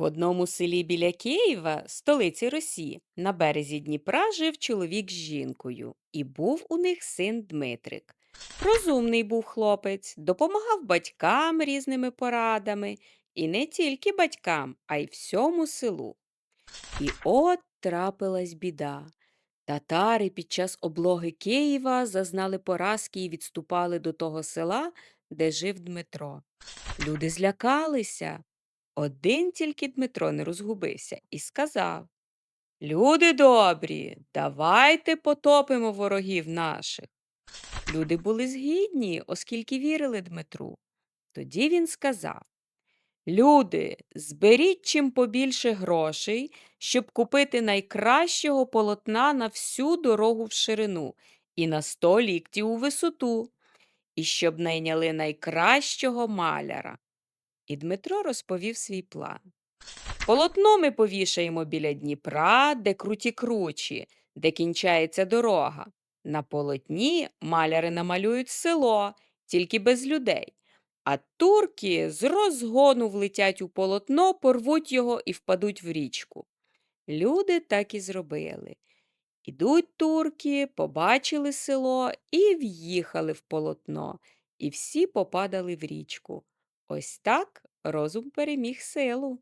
В одному селі біля Києва, столиці Росії, на березі Дніпра жив чоловік з жінкою, і був у них син Дмитрик. Розумний був хлопець, допомагав батькам різними порадами, і не тільки батькам, а й всьому селу. І от трапилась біда. Татари під час облоги Києва зазнали поразки і відступали до того села, де жив Дмитро. Люди злякалися. Один тільки Дмитро не розгубився і сказав Люди добрі, давайте потопимо ворогів наших. Люди були згідні, оскільки вірили Дмитру. Тоді він сказав Люди, зберіть чим побільше грошей, щоб купити найкращого полотна на всю дорогу в ширину і на сто ліктів у висоту, і щоб найняли найкращого маляра. І Дмитро розповів свій план. Полотно ми повішаємо біля Дніпра, де круті кручі, де кінчається дорога. На полотні маляри намалюють село, тільки без людей. А турки з розгону влетять у полотно, порвуть його і впадуть в річку. Люди так і зробили. Ідуть турки, побачили село і в'їхали в полотно, і всі попадали в річку. Ось так розум переміг силу.